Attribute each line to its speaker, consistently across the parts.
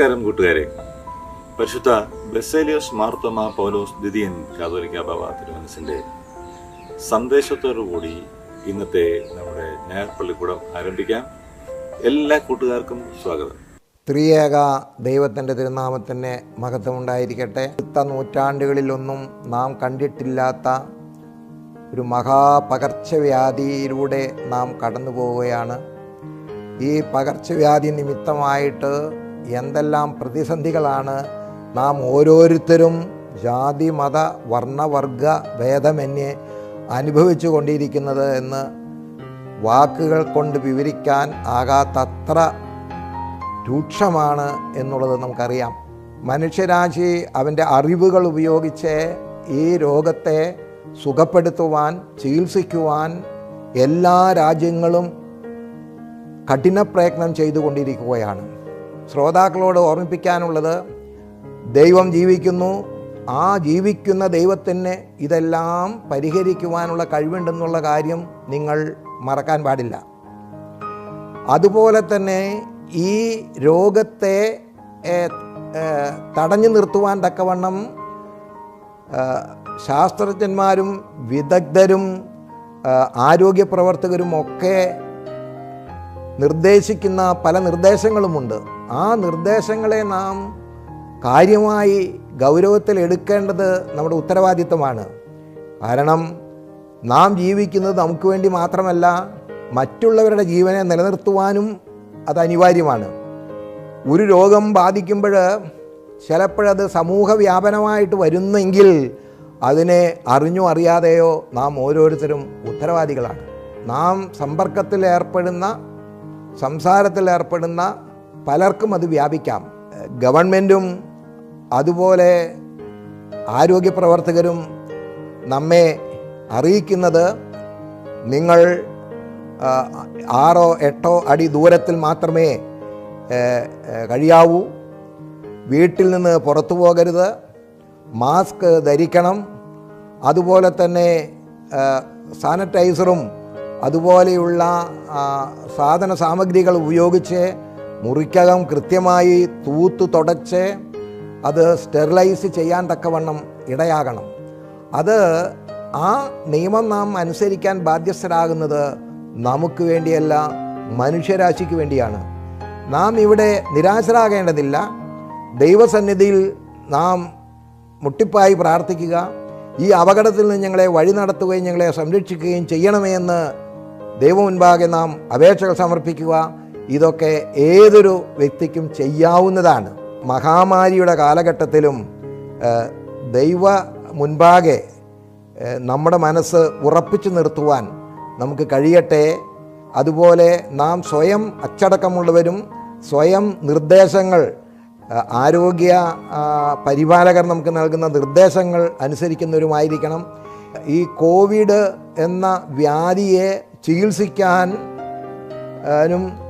Speaker 1: നമസ്കാരം കൂട്ടുകാരെ. പരിശുദ്ധ ബെസേലിയോസ് മാർത്തോമ പൗലോസ് ദ്വിതീയൻ കാതോലിക്ക ബാബ തിരുമനസിന്റെ സന്ദേശത്തോടുകൂടി ഇന്നത്തെ നമ്മുടെ ഞായർപ്പള്ളിക്കൂടം ആരംഭിക്കാം. എല്ലാ കൂട്ടുകാർക്കും സ്വാഗതം.
Speaker 2: ത്രിയേക ദൈവത്തിന്റെ തിരുനാമത്തിന് മഹത്വമുണ്ടായിരിക്കട്ടെ. അടുത്ത നൂറ്റാണ്ടുകളിലൊന്നും നാം കണ്ടിട്ടില്ലാത്ത ഒരു മഹാപകർച്ചവ്യാധിയിലൂടെ നാം കടന്നു പോവുകയാണ് ഈ പകർച്ചവ്യാധി നിമിത്തമായിട്ട് എന്തെല്ലാം പ്രതിസന്ധികളാണ് നാം ഓരോരുത്തരും ജാതി മത വർണവർഗ ഭേദമന്യേ അനുഭവിച്ചു കൊണ്ടിരിക്കുന്നത് എന്ന് വാക്കുകൾ കൊണ്ട് വിവരിക്കാൻ ആകാത്തത്ര രൂക്ഷമാണ് എന്നുള്ളത് നമുക്കറിയാം. മനുഷ്യരാശി അവന്റെ അറിവുകൾ ഉപയോഗിച്ച് ഈ രോഗത്തെ സുഖപ്പെടുത്തുവാൻ ചികിത്സിക്കുവാൻ എല്ലാ രാജ്യങ്ങളും കഠിനപ്രയത്നം ചെയ്തുകൊണ്ടിരിക്കുകയാണ്. ശ്രോതാക്കളോട് ഓർമ്മിപ്പിക്കാനുള്ളത് ദൈവം ജീവിക്കുന്നു. ആ ജീവിക്കുന്ന ദൈവത്തിന് ഇതെല്ലാം പരിഹരിക്കുവാനുള്ള കഴിവുണ്ടെന്നുള്ള കാര്യം നിങ്ങൾ മറക്കാൻ പാടില്ല. അതുപോലെ തന്നെ ഈ രോഗത്തെ തടഞ്ഞു നിർത്തുവാൻ തക്കവണ്ണം ശാസ്ത്രജ്ഞന്മാരും വിദഗ്ധരും ആരോഗ്യ പ്രവർത്തകരും ഒക്കെ നിർദ്ദേശിക്കുന്ന പല നിർദ്ദേശങ്ങളുമുണ്ട്. ആ നിർദ്ദേശങ്ങളെ നാം കാര്യമായി ഗൗരവത്തിൽ എടുക്കേണ്ടത് നമ്മുടെ ഉത്തരവാദിത്തമാണ് കാരണം നാം ജീവിക്കുന്നത് നമുക്ക് വേണ്ടി മാത്രമല്ല മറ്റുള്ളവരുടെ ജീവനെ നിലനിർത്തുവാനും അത് അനിവാര്യമാണ്. ഒരു രോഗം ബാധിക്കുമ്പോൾ ചിലപ്പോഴത് സമൂഹ വ്യാപനമായിട്ട് വരുന്നെങ്കിൽ അതിനെ അറിഞ്ഞോ അറിയാതെയോ നാം ഓരോരുത്തരും ഉത്തരവാദികളാണ്. നാം സമ്പർക്കത്തിൽ ഏർപ്പെടുന്ന സംസാരത്തിൽ പലർക്കും അത് വ്യാപിക്കാം. ഗവൺമെന്റും അതുപോലെ ആരോഗ്യ പ്രവർത്തകരും നമ്മെ അറിയിക്കുന്നത് നിങ്ങൾ ആറോ എട്ടോ അടി ദൂരത്തിൽ മാത്രമേ കഴിയാവൂ. വീട്ടിൽ നിന്ന് പുറത്തു പോകരുത്. മാസ്ക് ധരിക്കണം. അതുപോലെ തന്നെ സാനിറ്റൈസറും അതുപോലെയുള്ള സാധന സാമഗ്രികൾ ഉപയോഗിച്ച് മുറിക്കകം കൃത്യമായി തൂത്ത് തുടച്ച് അത് സ്റ്റെറിലൈസ് ചെയ്യാൻ തക്കവണ്ണം ഇടയാകണം. അത് ആ നിയമം നാം അനുസരിക്കാൻ ബാധ്യസ്ഥരാകുന്നത് നമുക്ക് വേണ്ടിയല്ല മനുഷ്യരാശിക്ക് വേണ്ടിയാണ്. നാം ഇവിടെ നിരാശരാകേണ്ടതില്ല. ദൈവസന്നിധിയിൽ നാം മുട്ടിപ്പായി പ്രാർത്ഥിക്കുക. ഈ അപകടത്തിൽ നിന്ന് ഞങ്ങളെ വഴി നടത്തുകയും ഞങ്ങളെ സംരക്ഷിക്കുകയും ചെയ്യണമേ എന്ന് ദൈവം മുൻപാകെ നാം അപേക്ഷകൾ സമർപ്പിക്കുക. ഇതൊക്കെ ഏതൊരു വ്യക്തിക്കും ചെയ്യാവുന്നതാണ്. മഹാമാരിയുടെ കാലഘട്ടത്തിലും ദൈവ മുൻപാകെ നമ്മുടെ മനസ്സ് ഉറപ്പിച്ചു നിർത്തുവാൻ നമുക്ക് കഴിയട്ടെ. അതുപോലെ നാം സ്വയം അച്ചടക്കമുള്ളവരും സ്വയം നിർദ്ദേശങ്ങൾ ആരോഗ്യ പരിപാലകർ നമുക്ക് നൽകുന്ന നിർദ്ദേശങ്ങൾ അനുസരിക്കുന്നവരുമായിരിക്കണം. ഈ കോവിഡ് എന്ന വ്യാധിയെ ചികിത്സിക്കാൻ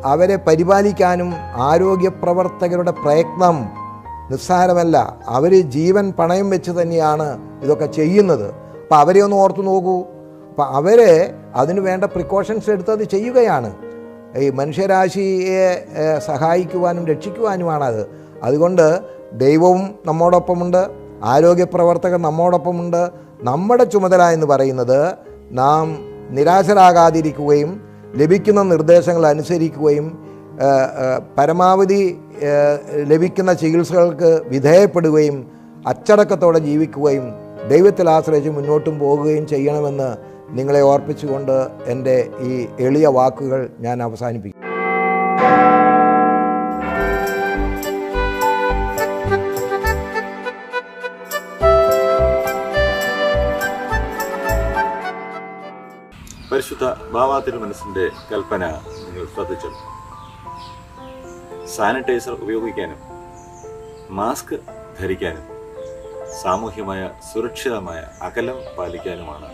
Speaker 2: അവരെ പരിപാലിക്കാനും ആരോഗ്യ പ്രവർത്തകരുടെ പ്രയത്നം നിസ്സാരമല്ല. അവർ ജീവൻ പണയം വെച്ച് തന്നെയാണ് ഇതൊക്കെ ചെയ്യുന്നത്. അപ്പം അവരെ ഒന്ന് ഓർത്തു നോക്കൂ. അപ്പം അവരെ അതിന് വേണ്ട പ്രിക്കോഷൻസ് എടുത്ത് അത് ചെയ്യുകയാണ്. ഈ മനുഷ്യരാശിയെ സഹായിക്കുവാനും രക്ഷിക്കുവാനുമാണത്. അതുകൊണ്ട് ദൈവവും നമ്മോടൊപ്പമുണ്ട് ആരോഗ്യ പ്രവർത്തകർ നമ്മോടൊപ്പമുണ്ട്. നമ്മുടെ ചുമതല എന്ന് പറയുന്നത് നാം നിരാശരാകാതിരിക്കുകയും ലഭിക്കുന്ന നിർദ്ദേശങ്ങൾ അനുസരിക്കുകയും പരമാവധി ലഭിക്കുന്ന ചികിത്സകൾക്ക് വിധേയപ്പെടുകയും അച്ചടക്കത്തോടെ ജീവിക്കുകയും ദൈവത്തിൽ ആശ്രയിച്ച് മുന്നോട്ടും പോകുകയും ചെയ്യണമെന്ന് നിങ്ങളെ ഓർപ്പിച്ചുകൊണ്ട് എന്റെ ഈ എളിയ വാക്കുകൾ ഞാൻ അവസാനിപ്പിക്കും
Speaker 1: പരിശുദ്ധ ഭാവാതിര മനസ്സിന്റെ കൽപ്പന നിങ്ങൾ ശ്രദ്ധിച്ചു? സാനിറ്റൈസർ ഉപയോഗിക്കാനും മാസ്ക് ധരിക്കാനും സാമൂഹ്യമായ സുരക്ഷിതമായ അകലം പാലിക്കാനുമാണ്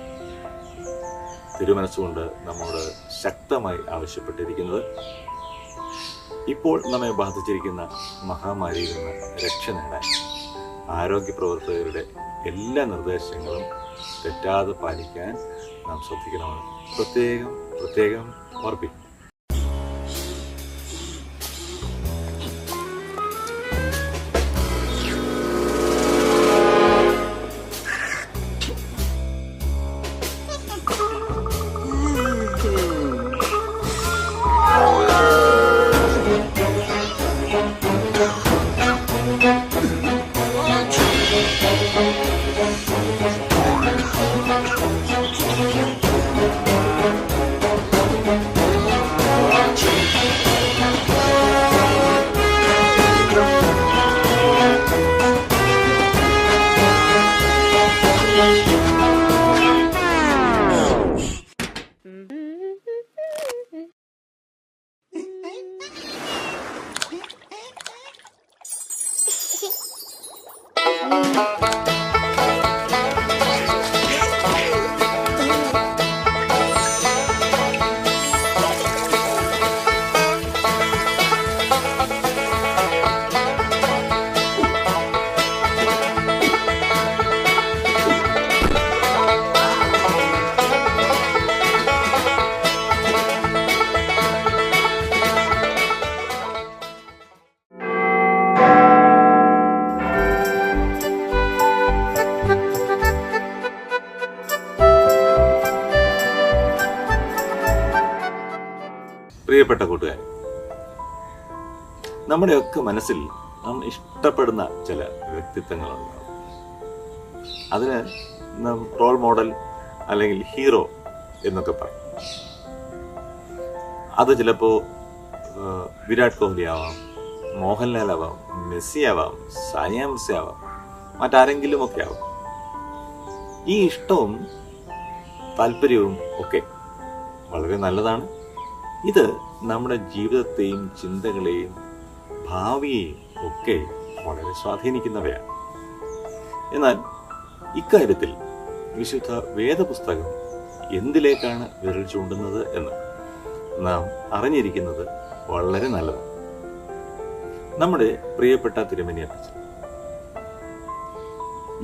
Speaker 1: തിരുമനസ്സുകൊണ്ട് നമ്മോട് ശക്തമായി ആവശ്യപ്പെട്ടിരിക്കുന്നത്. ഇപ്പോൾ നമ്മെ ബാധിച്ചിരിക്കുന്ന മഹാമാരിയിൽ നിന്ന് രക്ഷ നേടാൻ ആരോഗ്യ പ്രവർത്തകരുടെ എല്ലാ നിർദ്ദേശങ്ങളും തെറ്റാതെ പാലിക്കാൻ നാം ശ്രദ്ധിക്കണമെന്ന് പ്രത്യേകം പ്രത്യേകം ഓർപ്പിക്കും Música നമ്മുടെയൊക്കെ മനസ്സിൽ നാം ഇഷ്ടപ്പെടുന്ന ചില വ്യക്തിത്വങ്ങളുണ്ടാവും അതിന് നാം റോൾ മോഡൽ അല്ലെങ്കിൽ ഹീറോ എന്നൊക്കെ പറയും. അത് ചിലപ്പോൾ വിരാട് കോഹ്ലി ആവാം മോഹൻലാൽ ആവാം മെസ്സി ആവാം സാനിയ മിർസ ആവാം മറ്റാരെങ്കിലും ഒക്കെ ആവാം. ഈ ഇഷ്ടവും താല്പര്യവും ഒക്കെ വളരെ നല്ലതാണ്. ഇത് നമ്മുടെ ജീവിതത്തെയും ചിന്തകളെയും ഭാവിയെയും ഒക്കെ വളരെ സ്വാധീനിക്കുന്നവയാണ്. എന്നാൽ ഇക്കാര്യത്തിൽ വിശുദ്ധ വേദപുസ്തകം എന്തിലേക്കാണ് വിരൽ ചൂണ്ടുന്നത് എന്ന് നാം അറിഞ്ഞിരിക്കുന്നത് വളരെ നല്ലതാണ്. നമ്മുടെ പ്രിയപ്പെട്ട തിരുമനിയപ്പച്ചൻ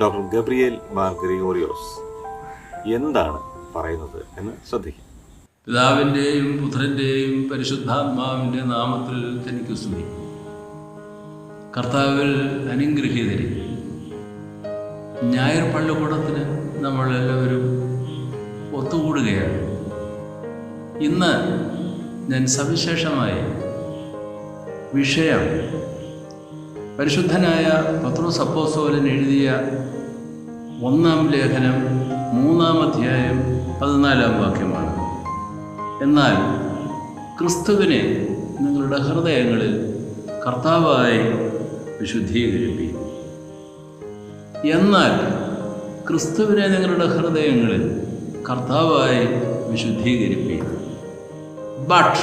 Speaker 1: ഡോക്ടർ ഗബ്രിയേൽ മാർ ഗ്രിഗോറിയോസ് എന്താണ് പറയുന്നത് എന്ന് ശ്രദ്ധിക്കും.
Speaker 3: പിതാവിന്റെയും പുത്രന്റെയും പരിശുദ്ധാത്മാവിന്റെ നാമത്തിൽ തനിക്ക് സ്തുതി. കർത്താവിൽ അനുഗ്രഹീതരെ ഞായർ പള്ളിക്കൂടത്തിന് നമ്മളെല്ലാവരും ഒത്തുകൂടുകയാണ്. ഇന്ന് ഞാൻ സവിശേഷമായി വിഷയം പരിശുദ്ധനായ പത്രോസ് സപ്പോസോലൻ എഴുതിയ ഒന്നാം ലേഖനം മൂന്നാം അധ്യായം പതിനാലാം വാക്യമാണ്. എന്നാൽ ക്രിസ്തുവിനെ നിങ്ങളുടെ ഹൃദയങ്ങളിൽ കർത്താവായി വിശുദ്ധീകരിപ്പി. എന്നാൽ ക്രിസ്തുവിനെ നിങ്ങളുടെ ഹൃദയങ്ങളിൽ കർത്താവായി വിശുദ്ധീകരിപ്പി. But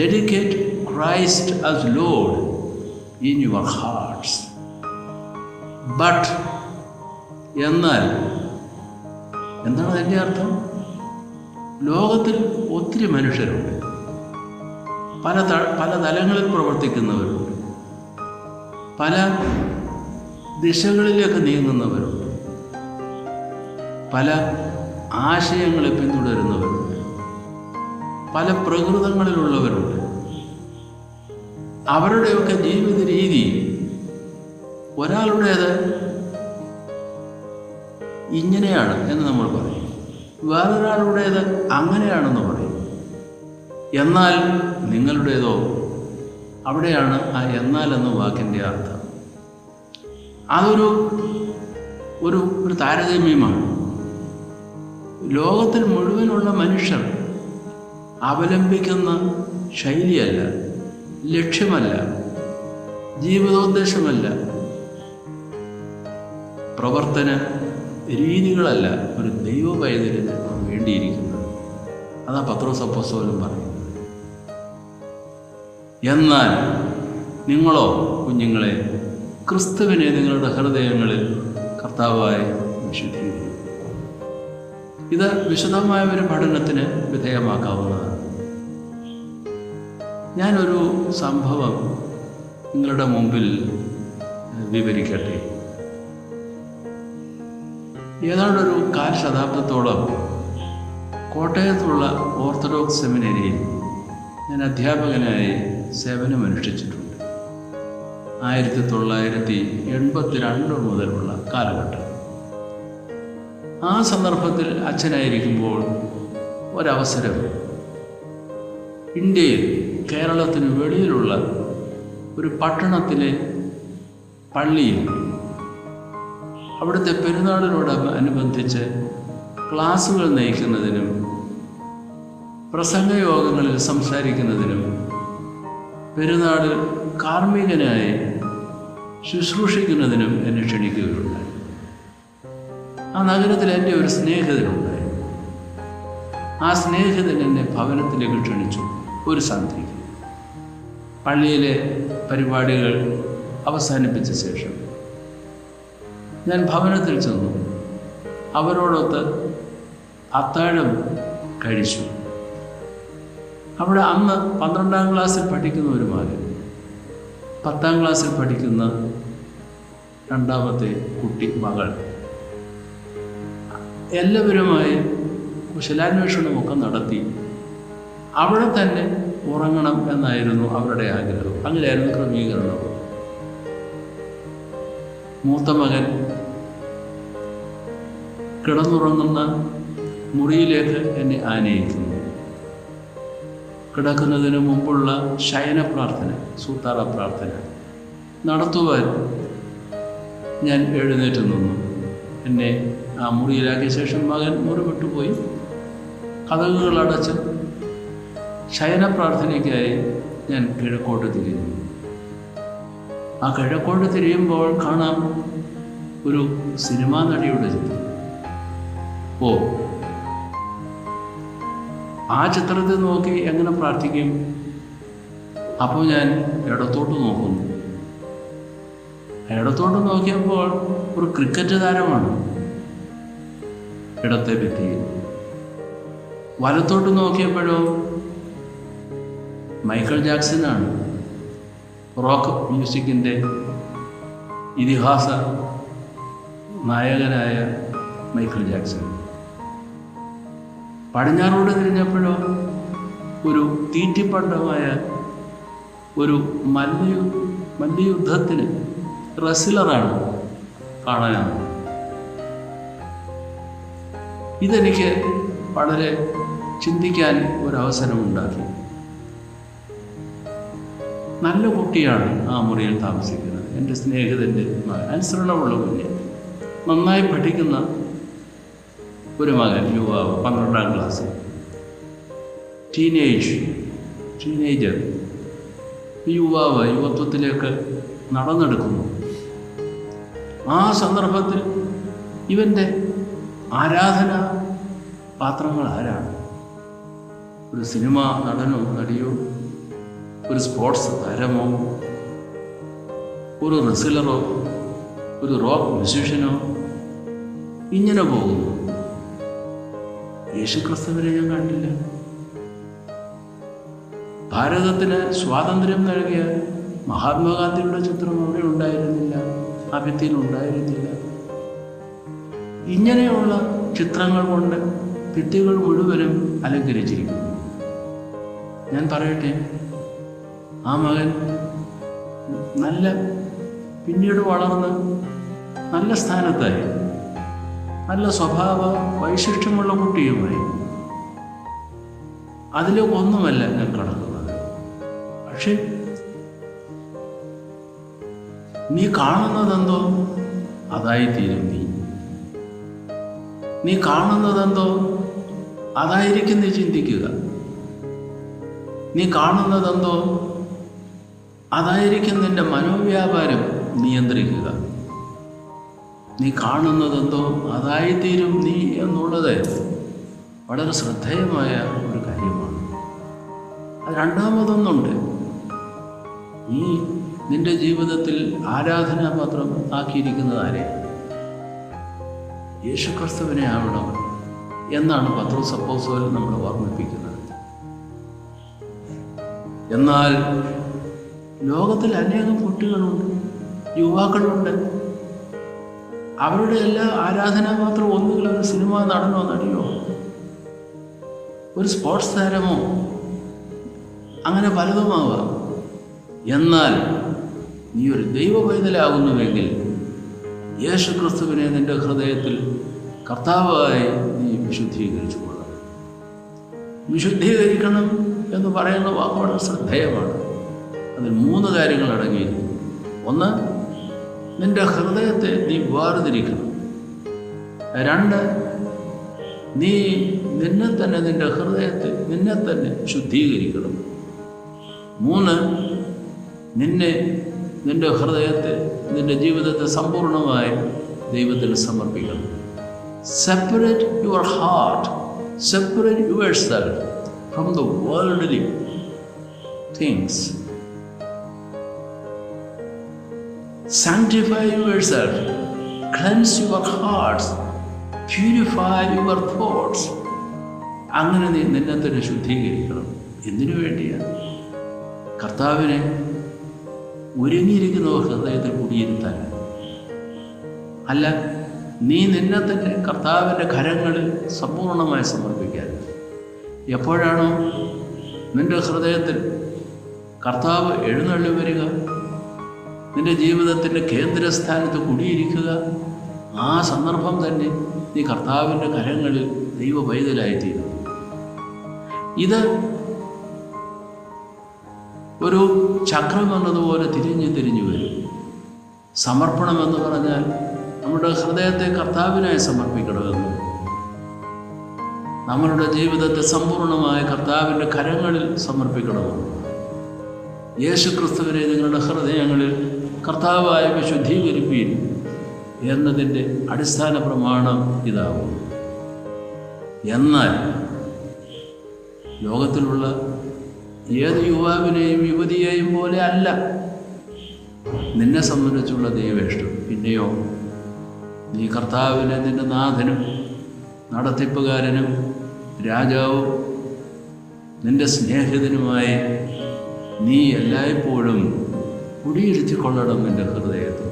Speaker 3: dedicate Christ as Lord in your hearts but എന്നാൽ എന്താണ് അതിന്റെ അർത്ഥം? ലോകത്തിൽ ഒത്തിരി മനുഷ്യരുണ്ട്. പല പല തലങ്ങളിൽ പ്രവർത്തിക്കുന്നവരുണ്ട്. പല ദിശകളിലേക്ക് നീങ്ങുന്നവരുണ്ട് പല ആശയങ്ങളെ പിന്തുടരുന്നവരുണ്ട് പല പ്രകൃതങ്ങളിലുള്ളവരുണ്ട്. അവരുടെയൊക്കെ ജീവിത രീതി ഒരാളുടേത് ഇങ്ങനെയാണ് എന്ന് നമ്മൾ പറയും. വേറൊരാളുടേത് അങ്ങനെയാണെന്ന് പറയും. എന്നാൽ നിങ്ങളുടേതോ അവിടെയാണ് ആ എന്നാൽ എന്ന വാക്കിന്റെ അർത്ഥം. അതൊരു ഒരു ഒരു താരതമ്യമാണ്. ലോകത്തിൽ മുഴുവനുള്ള മനുഷ്യർ അവലംബിക്കുന്ന ശൈലിയല്ല ലക്ഷ്യമല്ല ജീവിതോദ്ദേശമല്ല പ്രവർത്തന രീതികളല്ല ഒരു ദൈവ പൈതലിന് വേണ്ടിയിരിക്കുന്നത്. അതാ പത്രോസ് പറയും എന്നാൽ നിങ്ങളോ കുഞ്ഞുങ്ങളെ ക്രിസ്തുവിനെ നിങ്ങളുടെ ഹൃദയങ്ങളിൽ കർത്താവായി വിശുദ്ധീകരിക്കും. ഇത് വിശദമായ ഒരു പഠനത്തിന് വിധേയമാക്കാവുന്നതാണ്. ഞാനൊരു സംഭവം നിങ്ങളുടെ മുമ്പിൽ വിവരിക്കട്ടെ. ഏതാണ്ടൊരു കാൽ ശതാബ്ദത്തോളം കോട്ടയത്തുള്ള ഓർത്തഡോക്സ് സെമിനറിയിൽ ഞാൻ അധ്യാപകനായി സേവനമനുഷ്ഠിച്ചിട്ടുണ്ട് ആയിരത്തി തൊള്ളായിരത്തി എൺപത്തിരണ്ട് മുതലുള്ള കാലഘട്ടം. ആ സന്ദർഭത്തിൽ അച്ഛനായിരിക്കുമ്പോൾ ഒരവസരം. ഇന്ത്യയിൽ കേരളത്തിന് വെളിയിലുള്ള ഒരു പട്ടണത്തിലെ പള്ളിയിൽ അവിടുത്തെ പെരുന്നാളിനോട് അനുബന്ധിച്ച് ക്ലാസ്സുകൾ നയിക്കുന്നതിനും പ്രസംഗയോഗങ്ങളിൽ സംസാരിക്കുന്നതിനും പെരുന്നാളിൽ കാർമ്മികനായി ശുശ്രൂഷിക്കുന്നതിനും എന്നെ ക്ഷണിക്കുകയുണ്ടായി. ആ നഗരത്തിൽ എന്റെ ഒരു സ്നേഹിതനുണ്ടായി. ആ സ്നേഹിതൻ എന്നെ ഭവനത്തിലേക്ക് ക്ഷണിച്ചു. ഒരു സന്ധ്യയ്ക്ക്. പള്ളിയിലെ പരിപാടികൾ അവസാനിപ്പിച്ച ശേഷം ഞാൻ ഭവനത്തിൽ ചെന്നു. അവരോടൊത്ത് അത്താഴം കഴിച്ചു. അവിടെ അന്ന് പന്ത്രണ്ടാം ക്ലാസ്സിൽ പഠിക്കുന്ന പത്താം ക്ലാസ്സിൽ പഠിക്കുന്ന രണ്ടാമത്തെ കുട്ടി മകൾ. എല്ലാവരുമായി കുശലാന്വേഷണമൊക്കെ നടത്തി. അവിടെ തന്നെ ഉറങ്ങണം എന്നായിരുന്നു അവരുടെ ആഗ്രഹം. അങ്ങനെയായിരുന്നു ക്രമീകരണം. മൂത്ത മകൻ കിടന്നുറങ്ങുന്ന മുറിയിലേക്ക് എന്നെ ആനയിക്കുന്നു. കിടക്കുന്നതിന് മുമ്പുള്ള ശയന പ്രാർത്ഥന സൂത്താറ പ്രാർത്ഥന നടത്തുവാൻ ഞാൻ എഴുന്നേറ്റ് നിന്നു. എന്നെ ആ മുറിയിലാക്കിയ ശേഷം മകൻ മുറി പോയി. കഥകുകൾ അടച്ച് ശയന പ്രാർത്ഥനയ്ക്കായി ഞാൻ കിഴക്കോട്ട് തിരിഞ്ഞു. ആ കിഴക്കോട്ട് തിരിയുമ്പോൾ കാണാം ഒരു സിനിമാ നടിയുടെ ചിത്രം. ഓ ആ ചിത്രത്തിൽ നോക്കി എങ്ങനെ പ്രാർത്ഥിക്കും? അപ്പോൾ ഞാൻ ഇടത്തോട്ട് നോക്കുന്നു. ഇടത്തോട്ട് നോക്കിയപ്പോൾ ഒരു ക്രിക്കറ്റ് താരമാണ് ഇടത്തെ ഭിത്തിയിൽ വലത്തോട്ട് നോക്കിയപ്പോഴോ മൈക്കിൾ ജാക്സനാണ് റോക്ക് മ്യൂസിക്കിന്റെ ഇതിഹാസ നായകനായ മൈക്കിൾ ജാക്സൺ പടിഞ്ഞാറോട് തിരിഞ്ഞപ്പോഴോ ഒരു തീറ്റിപ്പണ്ടമായ ഒരു മല്ലയു മല്ലയുദ്ധത്തിന് റെസ്ലറാണ് കാണാനാണ് ഇതെനിക്ക് വളരെ ചിന്തിക്കാൻ ഒരവസരമുണ്ടാക്കി. നല്ല കുട്ടിയാണ് ആ മുറിയിൽ താമസിക്കുന്നത്. എന്റെ സ്നേഹിതന്റെ അനുസരണമുള്ള കുഞ്ഞ്. നന്നായി പഠിക്കുന്ന ഒരു മകൻ യുവാവ് പന്ത്രണ്ടാം ക്ലാസ് ടീനേജ് ടീനേജർ യുവാവ് യുവത്വത്തിലേക്ക് നടന്നെടുക്കുന്നു. ആ സന്ദർഭത്തിൽ ഇവന്റെ ആരാധന പാത്രങ്ങൾ ആരാണ്? ഒരു സിനിമ നടനോ നടിയോ ഒരു സ്പോർട്സ് താരമോ ഒരു റെസ്ലറോ ഒരു റോക്ക് മ്യൂസീഷ്യനോ ഇങ്ങനെ പോകുന്നു. യേശുക്രിസ്തുവിനെ ഞാൻ കണ്ടില്ല. ഭാരതത്തിന് സ്വാതന്ത്ര്യം നൽകിയ മഹാത്മാഗാന്ധിയുടെ ചിത്രം അവിടെ ഉണ്ടായിരുന്നില്ല ആ ഭിത്തിയിൽ ഉണ്ടായിരുന്നില്ല. ഇങ്ങനെയുള്ള ചിത്രങ്ങൾ കൊണ്ട് ഭിത്തികൾ മുഴുവനും അലങ്കരിച്ചിരിക്കുന്നു. ഞാൻ പറയട്ടെ ആ മകൻ നല്ല പിന്നീട് വളർന്ന് നല്ല സ്ഥാനത്തായി. നല്ല സ്വഭാവ വൈശിഷ്ട്യമുള്ള കുട്ടിയുമായി. അതിലൊന്നുമല്ല ഞാൻ കടക്കുന്നത് പക്ഷെ നീ കാണുന്നതെന്തോ അതായിത്തീരും നീ. നീ കാണുന്നതെന്തോ അതായിരിക്കും നീ ചിന്തിക്കുക. നീ കാണുന്നതെന്തോ അതായിരിക്കും നിന്റെ മനോവ്യാപാരം നിയന്ത്രിക്കുക. നീ കാണുന്നതെന്തോ അതായിത്തീരും നീ എന്നുള്ളത് വളരെ ശ്രദ്ധേയമായ ഒരു കാര്യമാണ്. അത് രണ്ടാമതൊന്നുണ്ട്. നീ നിന്റെ ജീവിതത്തിൽ ആരാധനാപാത്രം ആക്കിയിരിക്കുന്നത് ആരെ? യേശുക്രിസ്തുവിനെ ആവണം എന്നാണ് പത്രോസ് അപ്പോസ്തലൻ നമ്മൾ ഓർമ്മിപ്പിക്കുന്നത്. എന്നാൽ ലോകത്തിൽ അനേകം കുട്ടികളുണ്ട് യുവാക്കളുണ്ട്. അവരുടെ എല്ലാ ആരാധനാപാത്രം ഒന്നുകിൽ ഒരു സിനിമ നടനോ നടിയോ ഒരു സ്പോർട്സ് താരമോ അങ്ങനെ പലതുമാവാം. എന്നാൽ നീ ഒരു ദൈവ പൈതലാകുന്നുവെങ്കിൽ യേശു ക്രിസ്തുവിനെ നിന്റെ ഹൃദയത്തിൽ കർത്താവായി നീ വിശുദ്ധീകരിച്ചു കൊള്ളണം. വിശുദ്ധീകരിക്കണം എന്ന് പറയുന്ന വാക്ക് ശ്രദ്ധേയമാണ്. അതിൽ മൂന്ന് കാര്യങ്ങൾ അടങ്ങിയിരിക്കുന്നു ഒന്ന് നിന്റെ ഹൃദയത്തെ നീ വേർതിരിക്കണം. രണ്ട് നീ നിന്നെ തന്നെ നിന്റെ ഹൃദയത്തെ നിന്നെ തന്നെ ശുദ്ധീകരിക്കണം. മൂന്ന് നിന്നെ നിന്റെ ഹൃദയത്തെ നിന്റെ ജീവിതത്തെ സമ്പൂർണമായി ദൈവത്തിന് സമർപ്പിക്കണം. Separate your heart separate your self from the worldly things sanctify yourself, cleanse your hearts, purify your thoughts. അങ്ങനെ നീ നിന്നെ തന്നെ ശുദ്ധീകരിക്കണം. എന്തിനു വേണ്ടിയാണ് കർത്താവിനെ ഒരുങ്ങിയിരിക്കുന്ന ഹൃദയത്തിൽ കുടിയിരുത്താൻ. അല്ല നീ നിന്നെ തന്നെ കർത്താവിന്റെ കരങ്ങളിൽ സമ്പൂർണമായി സമർപ്പിക്കാൻ. എപ്പോഴാണോ നിന്റെ ഹൃദയത്തിൽ കർത്താവ് എഴുന്നള്ളി വരിക നിന്റെ ജീവിതത്തിന്റെ കേന്ദ്രസ്ഥാനത്ത് കുടിയിരിക്കുക. ആ സന്ദർഭം തന്നെ നീ കർത്താവിന്റെ കരങ്ങളിൽ ദൈവ പൈതലായിത്തീരും ഇത് ഒരു ചക്രം എന്നതുപോലെ തിരിഞ്ഞു തിരിഞ്ഞു വരും. സമർപ്പണം എന്ന് പറഞ്ഞാൽ നമ്മുടെ ഹൃദയത്തെ കർത്താവിനായി സമർപ്പിക്കണമെന്ന്. നമ്മളുടെ ജീവിതത്തെ സമ്പൂർണമായ കർത്താവിന്റെ കരങ്ങളിൽ സമർപ്പിക്കണമെന്ന്. യേശു ക്രിസ്തുവിനെ നിങ്ങളുടെ ഹൃദയങ്ങളിൽ കർത്താവായ വിശുദ്ധീകരിപ്പീൻ എന്നതിന്റെ അടിസ്ഥാന പ്രമാണം ഇതാവും എന്നാൽ ലോകത്തിലുള്ള ഏത് യുവാവിനെയും യുവതിയെയും പോലെ അല്ല. നിന്നെ സംബന്ധിച്ചുള്ള ദൈവേഷ്ടം. പിന്നെയോ നീ കർത്താവിനെ നിന്റെ നാഥനും നടത്തിപ്പുകാരനും രാജാവും നിന്റെ സ്നേഹിതനുമായി നീ എല്ലായ്പ്പോഴും കുടിയിരുത്തിക്കൊള്ളണം നിന്റെ ഹൃദയത്തിൽ.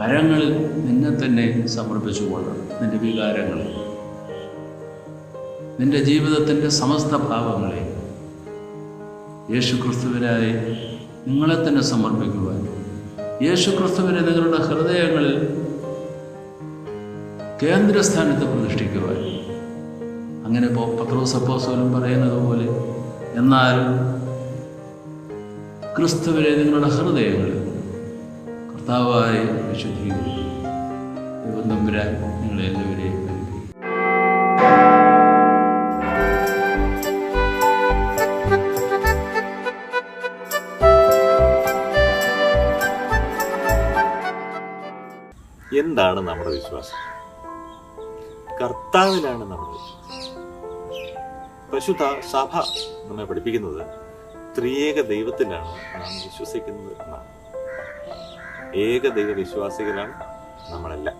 Speaker 3: കരങ്ങളിൽ നിന്നെ തന്നെ സമർപ്പിച്ചു കൊള്ളണം നിന്റെ വികാരങ്ങൾ. നിന്റെ ജീവിതത്തിന്റെ സമസ്ത ഭാവങ്ങളെ യേശു ക്രിസ്തുവിനായി നിങ്ങളെ തന്നെ സമർപ്പിക്കുവാൻ. യേശു ക്രിസ്തുവിനെ നിങ്ങളുടെ ഹൃദയങ്ങളിൽ കേന്ദ്രസ്ഥാനത്ത് പ്രതിഷ്ഠിക്കുവാൻ. അങ്ങനെ പത്രോസപ്പോസോലും പറയുന്നത് പോലെ എന്നാൽ ക്രിസ്തുവിനെ നിങ്ങളുടെ ഹൃദയങ്ങളിൽ കർത്താവായി വിശുദ്ധീകരിക്കും.
Speaker 1: എന്താണ് നമ്മുടെ വിശ്വാസം? കർത്താവിലാണ് നമ്മുടെ വിശ്വാസം. പരിശുദ്ധ സഭ നമ്മെ പഠിപ്പിക്കുന്നത് ത്രിയേക ദൈവത്തിലാണ് നാം വിശ്വസിക്കുന്നത് എന്നാണ്. ഏക ദൈവ വിശ്വാസികളാണ് നമ്മളെല്ലാം.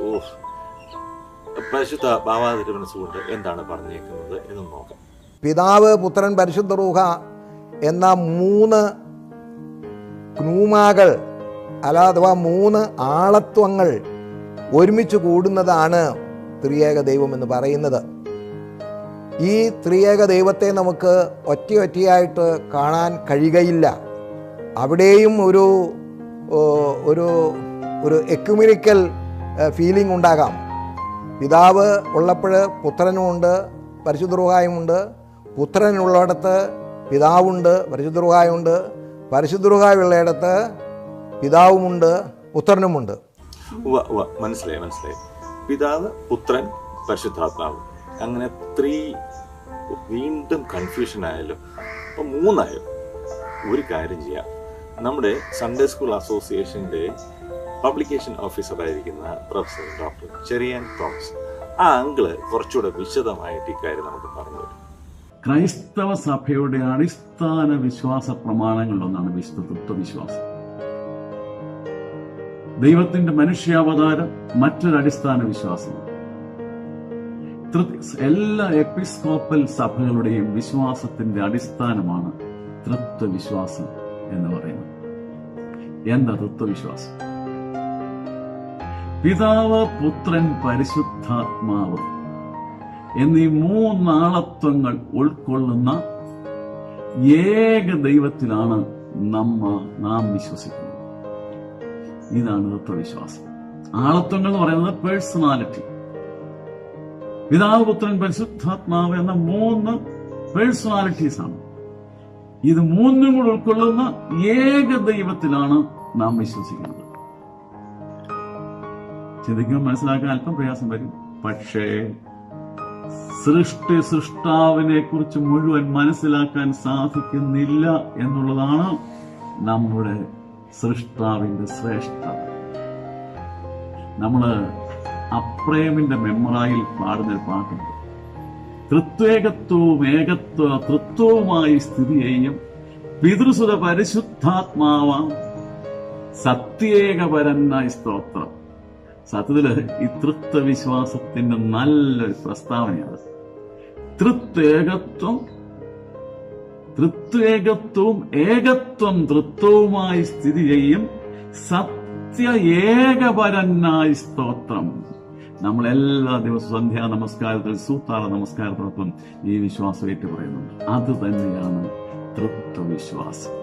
Speaker 1: ഓ പരിശുദ്ധ ബാബാതിരി മനസ്സുകൊണ്ട് എന്താണ് പറഞ്ഞേക്കുന്നത് എന്ന് നോക്കാം.
Speaker 2: പിതാവ് പുത്രൻ പരിശുദ്ധ റൂഹ എന്ന മൂന്ന് ക്നൂമാകൾ അല്ല അഥവാ മൂന്ന് ആളത്വങ്ങൾ ഒരുമിച്ച് കൂടുന്നതാണ് ത്രിയേക ദൈവം എന്ന് പറയുന്നത്. ഈ ത്രിയേക ദൈവത്തെ നമുക്ക് ഒറ്റയൊറ്റയായിട്ട് കാണാൻ കഴിയുകയില്ല. അവിടെയും ഒരു ഒരു ഒരു എക്യുമിനിക്കൽ ഫീലിംഗ് ഉണ്ടാകാം. പിതാവ് ഉള്ളപ്പോൾ പുത്രനുമുണ്ട് പരിശുദ്ധ റുഹായുമുണ്ട് പുത്രനുള്ളിടത്ത് പിതാവുണ്ട് പരിശുദ്ധ റുഹായുണ്ട് പരിശുദ്ധ റുഹായുള്ളിടത്ത് പിതാവുമുണ്ട് പുത്രനുമുണ്ട്
Speaker 1: മനസ്സിലായി മനസ്സിലായി. പിതാവ് പുത്രൻ പരിശുദ്ധാത്മാവ്. അങ്ങനെ ത്രീ വീണ്ടും കൺഫ്യൂഷൻ ആയല്ലോ അപ്പോൾ മൂന്നായോ ഒരു കാര്യം ചെയ്യാം. നമ്മുടെ സൺഡേ സ്കൂൾ അസോസിയേഷന്റെ പബ്ലിക്കേഷൻ ഓഫീസറായിരിക്കുന്ന പ്രൊഫസർ ഡോക്ടർ ചെറിയാൻ തോമസ്. ആ അങ്കിൾ കുറച്ചുകൂടെ വിശദമായിട്ട് ഇക്കാര്യം നമുക്ക് പറഞ്ഞു തരും.
Speaker 4: ക്രൈസ്തവ സഭയുടെ അടിസ്ഥാന വിശ്വാസ പ്രമാണങ്ങളിലൊന്നാണ് വിശുദ്ധ തത്വവിശ്വാസം ദൈവത്തിന്റെ മനുഷ്യാവതാരം മറ്റൊരു അടിസ്ഥാന വിശ്വാസമാണ് എല്ലാ എപ്പിസ്കോപ്പൽ സഭകളുടെയും വിശ്വാസത്തിന്റെ അടിസ്ഥാനമാണ് തൃത്വവിശ്വാസം എന്ന് പറയുന്നത്. എന്താ തൃത്വവിശ്വാസം? പിതാവ് പുത്രൻ പരിശുദ്ധാത്മാവ് എന്നീ മൂന്നാളത്വങ്ങൾ ഉൾക്കൊള്ളുന്ന ഏക ദൈവത്തിലാണ് നമ്മ നാം വിശ്വസിക്കുന്നത്. ഇതാണ് തത്വവിശ്വാസം. ആളത്വങ്ങൾ എന്ന് പറയുന്നത് പേഴ്സണാലിറ്റി പിതാവ് പുത്രൻ പരിശുദ്ധാത്മാവ് എന്ന മൂന്ന് പേഴ്സണാലിറ്റീസ് ആണ് ഇത് മൂന്നും കൂടെ ഉൾക്കൊള്ളുന്ന ഏക ദൈവത്തിലാണ് നാം വിശ്വസിക്കുന്നത്. ചിന്തിക്കുമ്പോൾ മനസ്സിലാക്കാൻ അല്പം പ്രയാസം വരും. പക്ഷേ സൃഷ്ടി സൃഷ്ടാവിനെ കുറിച്ച് മുഴുവൻ മനസ്സിലാക്കാൻ സാധിക്കുന്നില്ല എന്നുള്ളതാണ് നമ്മുടെ സൃഷ്ടാവിന്റെ ശ്രേഷ്ഠത. നമ്മൾ അപ്രേമിന്റെ മെമ്മറായിൽ പാടുന്ന ഒരു പാട്ടുണ്ട്. തൃത്വേകത്വവും ഏകത്വ തൃത്വവുമായി സ്ഥിതി ചെയ്യും. പിതൃസുത പരിശുദ്ധാത്മാവാം സത്യേകപരനായി സ്തോത്രം. സത്യത്തിൽ ഈ തൃത്വ വിശ്വാസത്തിന്റെ നല്ലൊരു പ്രസ്താവനയാണ് തൃത്വേകത്വം തൃത്വേകത്വവും ഏകത്വം തൃത്വവുമായി സ്ഥിതി ചെയ്യും. സത്യ ഏകപരനായി സ്തോത്രം. നമ്മൾ എല്ലാ ദിവസവും സന്ധ്യാ നമസ്കാരത്തിൽ സൂത്താള നമസ്കാരത്തോടൊപ്പം ഈ വിശ്വാസം ഏറ്റു പറയുന്നുണ്ട് അത് തന്നെയാണ് തൃത്വവിശ്വാസം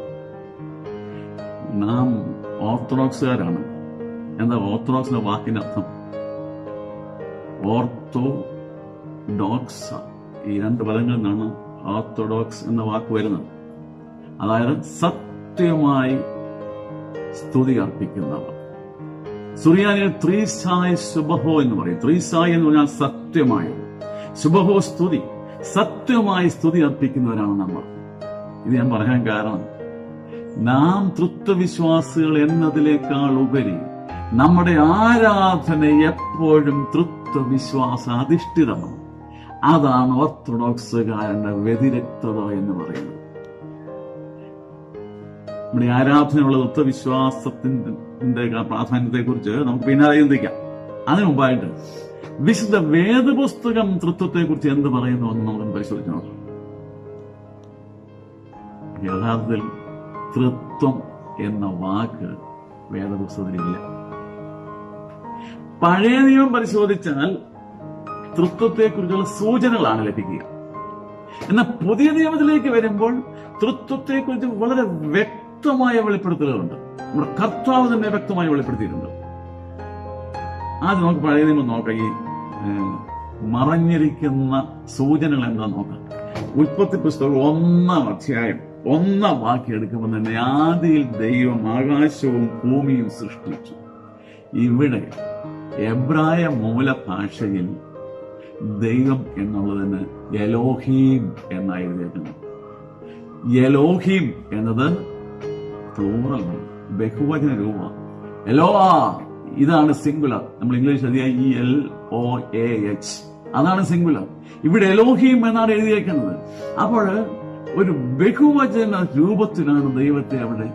Speaker 4: നാം ഓർത്തഡോക്സുകാരാണ്. എന്താ ഓർത്തഡോക്സിന്റെ വാക്കിന്റെ അർത്ഥം? ഓർത്തോ ഡോക്സ ഈ രണ്ട് പദങ്ങളിൽ നിന്നാണ് ഓർത്തഡോക്സ് എന്ന വാക്ക് വരുന്നത്. അതായത് സത്യമായി സ്തുതി അർപ്പിക്കുന്നവർ. സുറിയാനിൽ ത്രീസായ് സുബഹോ എന്ന് പറയും. ത്രീസായ് എന്ന് പറഞ്ഞാൽ സത്യമായി. സുബഹോ സ്തുതി. സത്യമായി സ്തുതി അർപ്പിക്കുന്നവരാണ് നമ്മൾ. ഇത് ഞാൻ പറയാൻ കാരണം നാം തൃത്വവിശ്വാസികൾ എന്നതിനേക്കാൾ ഉപരി നമ്മുടെ ആരാധന എപ്പോഴും തൃത്വവിശ്വാസ അധിഷ്ഠിതമാണ്. അതാണ് ഓർത്തഡോക്സുകാരന്റെ വ്യതിരക്തത എന്ന് പറയുന്നത്. നമ്മുടെ ആരാധനയുള്ള തത്വവിശ്വാസത്തിന്റെ പ്രാധാന്യത്തെ കുറിച്ച് നമുക്ക് പിന്നാലെ ചിന്തിക്കാം. അതിനു മുമ്പായിട്ട് വിശുദ്ധ വേദപുസ്തകം തൃത്വത്തെ കുറിച്ച് എന്ത് പറയുന്നു എന്ന് നമുക്ക് പരിശോധിച്ചു നോക്കാം. യഥാർത്ഥത്തിൽ തൃത്വം എന്ന വാക്ക് വേദപുസ്തകത്തിലില്ല പഴയ നിയമം പരിശോധിച്ചാൽ തൃത്വത്തെക്കുറിച്ചുള്ള സൂചനകളാണ് ലഭിക്കുക. എന്നാൽ പുതിയ നിയമത്തിലേക്ക് വരുമ്പോൾ തൃത്വത്തെക്കുറിച്ച് വളരെ വ്യക്തമായ വെളിപ്പെടുത്തലുകളുണ്ട്. നമ്മുടെ കർത്താവ് തന്നെ വ്യക്തമായി വെളിപ്പെടുത്തിയിട്ടുണ്ട്. ആദ്യം നമുക്ക് പഴയ നിയമം നോക്കാം. ഈ മറഞ്ഞിരിക്കുന്ന സൂചനകൾ എന്താ നോക്കാം. ഉൽപ്പത്തി പുസ്തകം ഒന്നാം അധ്യായം ഒന്നാം വാക്കി എടുക്കുമ്പോൾ തന്നെ ആദിയിൽ ദൈവം ആകാശവും ഭൂമിയും സൃഷ്ടിച്ചു. ഇവിടെ എബ്രായ മൂല ഭാഷയിൽ ദൈവം എന്നുള്ളതിന് എലോഹീം എന്നായിരുന്നു എലോഹീം എന്നത് പ്ലൂറലാണ് ബഹുവചന രൂപമാണ് എലോ ഇതാണ് സിംഗുലർ നമ്മൾ ഇംഗ്ലീഷ് എഴുതിയ E L O A H അതാണ് സിംഗുലർ ഇവിടെ എലോഹീം എന്നാണ് എഴുതിയേക്കുന്നത്. അപ്പോൾ ഒരു ബഹുവചന രൂപത്തിലാണ് ദൈവത്തെ അവിടെ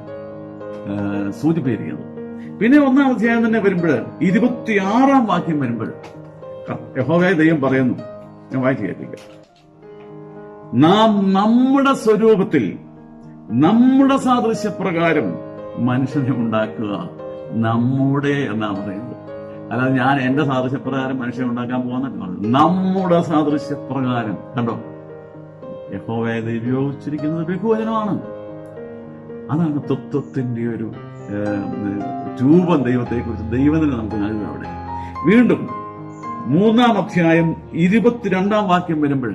Speaker 4: സൂചിപ്പിച്ചിരിക്കുന്നത്. പിന്നെ ഒന്നാം അധ്യായം തന്നെ വരുമ്പോൾ ഇരുപത്തിയാറാം വാക്യം വരുമ്പോൾ ദൈവം പറയുന്നു. ഞാൻ വായിച്ചു കേൾപ്പിക്കാം. നാം നമ്മുടെ സ്വരൂപത്തിൽ നമ്മുടെ സാദൃശ്യപ്രകാരം മനുഷ്യനെ ഉണ്ടാക്കുക നമ്മുടെ എന്നാ പറയുന്നത്. അല്ലാതെ ഞാൻ എന്റെ സാദൃശ്യപ്രകാരം മനുഷ്യനെ ഉണ്ടാക്കാൻ പോകുന്ന നമ്മുടെ സാദൃശ്യപ്രകാരം. കണ്ടോ? യഹോവയെ ഉപയോഗിച്ചിരിക്കുന്നത് ബഹുവചനമാണ്. അതാണ് തത്വത്തിന്റെ ഒരു രൂപം രൂപം ദൈവത്തെക്കുറിച്ച് ദൈവത്തിന് നമുക്ക് നൽകുക അവിടെ. വീണ്ടും മൂന്നാം അധ്യായം ഇരുപത്തിരണ്ടാം വാക്യം വരുമ്പോൾ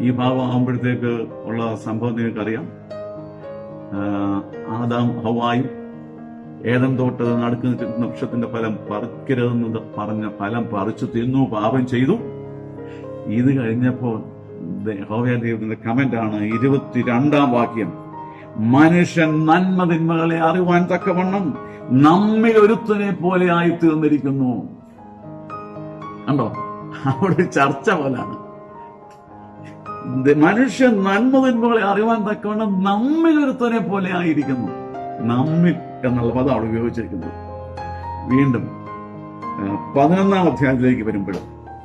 Speaker 4: ഈ ഭാഗം ആകുമ്പോഴത്തേക്ക് ഉള്ള സംഭവം നിങ്ങൾക്കറിയാം. ആദാം ഹവായും ഏതം തോട്ടത് നടുക്ക് നിൽക്കുന്ന വൃക്ഷത്തിന്റെ ഫലം പറിക്കരുതെന്ന് പറഞ്ഞ ഫലം പറിച്ചു തിന്നു പാപം ചെയ്തു. ഇത് കഴിഞ്ഞപ്പോൾ ഹോവയ ദൈവത്തിന്റെ കമന്റ് ആണ് ഇരുപത്തിരണ്ടാം വാക്യം. മനുഷ്യൻ നന്മ തിന്മകളെ അറിവാൻ തക്കവണ്ണം നമ്മിൽ ഒരുത്തനെ പോലെ ആയി തീർന്നിരിക്കുന്നു കണ്ടോ? അവിടെ ചർച്ച പോലാണ്. ദ- മനുഷ്യൻ നന്മ തിന്മകളെ അറിയുവാൻ തക്കവണ്ണം നമ്മിൽ ഒരുത്തനെ പോലെ ആയിരിക്കുന്നു. നമ്മിൽ എന്നുള്ള പദം അവിടെ ഉപയോഗിച്ചിരിക്കുന്നത് വീണ്ടും പതിനൊന്നാം അധ്യായത്തിലേക്ക് വരുമ്പോൾ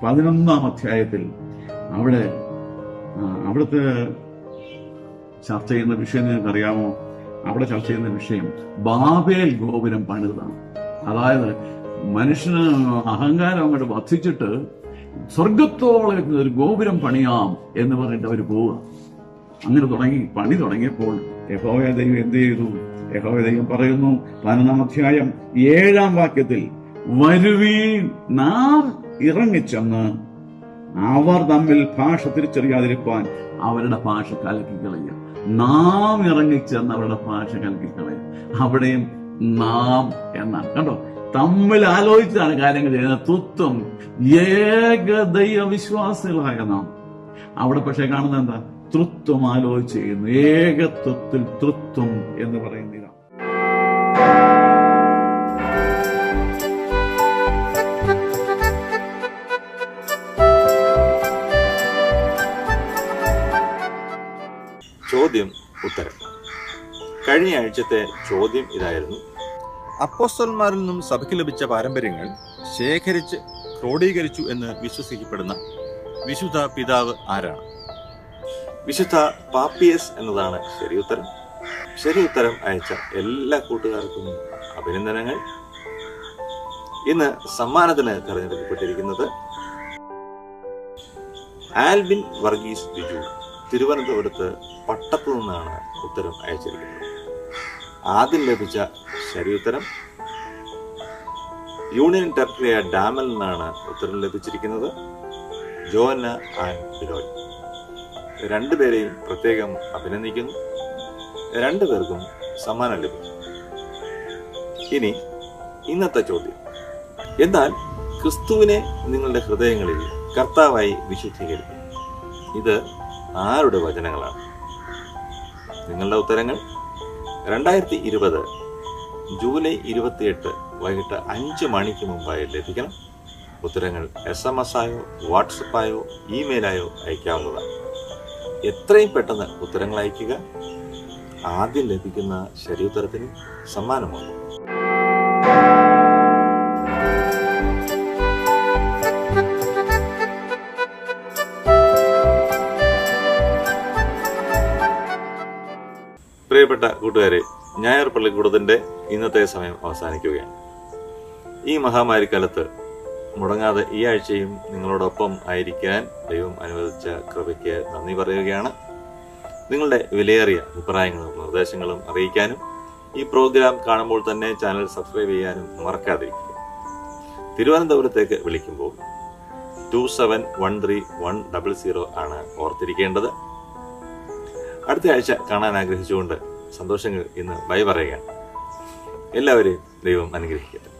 Speaker 4: പതിനൊന്നാം അധ്യായത്തിൽ അവിടെ അവിടുത്തെ ചർച്ച ചെയ്യുന്ന വിഷയം നിങ്ങൾക്ക് അറിയാമോ അവിടെ ചർച്ച ചെയ്യുന്ന വിഷയം ബാബേൽ ഗോപുരം പണിതാണ് അതായത് മനുഷ്യന് അഹങ്കാരം അങ്ങോട്ട് വർദ്ധിച്ചിട്ട് സ്വർഗത്തോളം എത്തുന്ന ഒരു ഗോപുരം പണിയാം എന്ന് പറഞ്ഞിട്ട് അവർ പോവുക. അങ്ങനെ തുടങ്ങി പണി തുടങ്ങിയപ്പോൾ യഹോവ ദൈവം എന്ത് ചെയ്തു? യഹോവ ദൈവം പറയുന്നു പതിനൊന്നാം അധ്യായം ഏഴാം വാക്യത്തിൽ വരുവീൻ നാം ഇറങ്ങിച്ചെന്ന് അവർ തമ്മിൽ ഭാഷ തിരിച്ചറിയാതിരിക്കാൻ അവരുടെ ഭാഷ കലക്കി കളയുക നാം ഇറങ്ങിച്ചെന്ന് അവരുടെ ഭാഷ കലക്കി കളയുക അവിടെയും നാം എന്നാണ്. കണ്ടോ? തമ്മിൽ ആലോചിച്ചാണ് കാര്യങ്ങൾ ചെയ്യുന്നത്. തുത്വം ഏക ദൈവവിശ്വാസികളായ നാം. അവിടെ പക്ഷെ കാണുന്നത് എന്താ? തൃത്വം ആലോചിച്ച് ചെയ്യുന്നു. ഏകത്വത്തിൽ തൃത്വം എന്ന് പറയുന്ന
Speaker 1: ചോദ്യം ഉത്തരം. കഴിഞ്ഞ ആഴ്ചത്തെ ചോദ്യം ഇതായിരുന്നു. അപ്പോസ്തലന്മാരിൽ നിന്നും സഭയ്ക്ക് ലഭിച്ച പാരമ്പര്യങ്ങൾ ശേഖരിച്ച് ക്രോഡീകരിച്ചു എന്ന് വിശ്വസിക്കപ്പെടുന്ന വിശുദ്ധ പിതാവ് ആരാണ്? വിശുദ്ധ പാപ്പിയസ് എന്നതാണ് ശരി ഉത്തരം. ശരി ഉത്തരം അയച്ച എല്ലാ കൂട്ടുകാർക്കും അഭിനന്ദനങ്ങൾ. ഇന്ന് സമ്മാനത്തിന് തെരഞ്ഞെടുക്കപ്പെട്ടിരിക്കുന്നത് ആൽബിൻ വർഗീസ് ബിജു. തിരുവനന്തപുരത്ത് പട്ടത്തു നിന്നാണ് ഉത്തരം അയച്ചിരിക്കുന്നത്. ആദ്യം ലഭിച്ച ശരിയുത്തരം. യൂണിയൻ ടെറിട്ടറിയ ഡാമിൽ നിന്നാണ് ഉത്തരം ലഭിച്ചിരിക്കുന്നത്. ജോന ആൻഡ് ബിലോയ്. രണ്ടുപേരെയും പ്രത്യേകം അഭിനന്ദിക്കുന്നു. രണ്ടുപേർക്കും സമ്മാനം ലഭിക്കും. ഇനി ഇന്നത്തെ ചോദ്യം. എന്നാൽ ക്രിസ്തുവിനെ നിങ്ങളുടെ ഹൃദയങ്ങളിൽ കർത്താവായി വിശുദ്ധീകരിക്കും ഇത് ആരുടെ വചനങ്ങളാണ്? നിങ്ങളുടെ ഉത്തരങ്ങൾ? രണ്ടായിരത്തി ഇരുപത് ജൂലൈ ഇരുപത്തിയെട്ട് വൈകിട്ട് അഞ്ച് മണിക്ക് മുമ്പായി ലഭിക്കണം. ഉത്തരങ്ങൾ എസ് എം എസ് ആയോ വാട്സപ്പായോ ഇമെയിലായോ അയക്കാവുന്നതാണ്. എത്രയും പെട്ടെന്ന് ഉത്തരങ്ങൾ അയക്കുക. ആദ്യം ലഭിക്കുന്ന ശരിയുത്തരത്തിന് സമ്മാനമുണ്ട്. പ്രിയപ്പെട്ട കൂട്ടുകാരെ ഞായർ പള്ളിക്കൂടത്തിന്റെ ഇന്നത്തെ സമയം അവസാനിക്കുകയാണ്. ഈ മഹാമാരിക്കാലത്ത് മുടങ്ങാതെ ഈ ആഴ്ചയും നിങ്ങളോടൊപ്പം ആയിരിക്കാൻ ദൈവം അനുവദിച്ച കൃപയ്ക്ക് നന്ദി പറയുകയാണ്. നിങ്ങളുടെ വിലയേറിയ അഭിപ്രായങ്ങളും നിർദ്ദേശങ്ങളും അറിയിക്കാനും ഈ പ്രോഗ്രാം കാണുമ്പോൾ തന്നെ ചാനൽ സബ്സ്ക്രൈബ് ചെയ്യാനും മറക്കാതിരിക്കുക. തിരുവനന്തപുരത്തേക്ക് വിളിക്കുമ്പോൾ two seven one three one double zero ആണ് ഓർത്തിരിക്കേണ്ടത്. അടുത്ത ആഴ്ച കാണാൻ ആഗ്രഹിച്ചുകൊണ്ട് സന്തോഷങ്ങൾ ഇന്ന് ബൈ പറയുകയാണ് എല്ലാവരെയും ദൈവം അനുഗ്രഹിക്കട്ടെ.